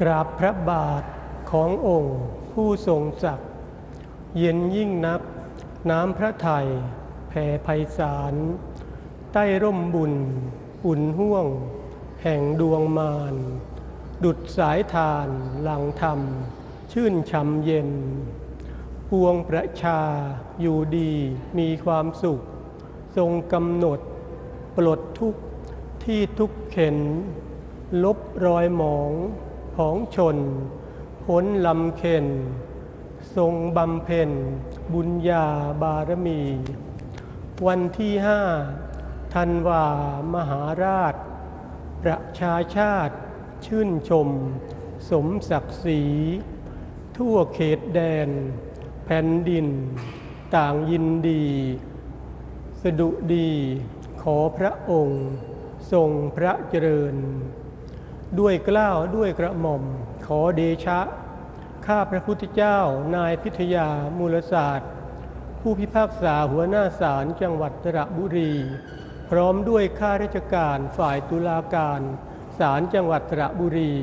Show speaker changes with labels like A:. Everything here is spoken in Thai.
A: กราบพระบาทขององค์ผู้ทรงศักดิ์เย็นยิ่งนักน้ำพระไทยแผ่ไพศาล ใต้ร่มบุญ อุ่นห่วง แห่งดวงมาร ดุดสายทานหลังธรรม ชื่นช่ำเย็น ปวงประชาอยู่ดีมีความสุข ทรงกำหนด ปลดทุกที่ทุกเข็น ลบรอยหมอง ผองชนพ้นลำเข็นทรงบำเพ็ญ บุญญาบารมี วันที่ห้าธันวามหาราช ประชาชาติชื่นชม สมศักดิ์ศรี ทั่วเขตแดน แผ่นดิน ต่างยินดี สดุดีขอพระองค์ ทรงพระเจริญ ด้วยกล้าวด้วยกระหม่อม ขอเดชะ ข้าพระพุทธเจ้า นายพิทยามูลศาสตร์ ผู้พิพากษาหัวหน้าศาลจังหวัดสระบุรี พร้อมด้วยข้าราชการฝ่ายตุลาการศาลจังหวัดสระบุรี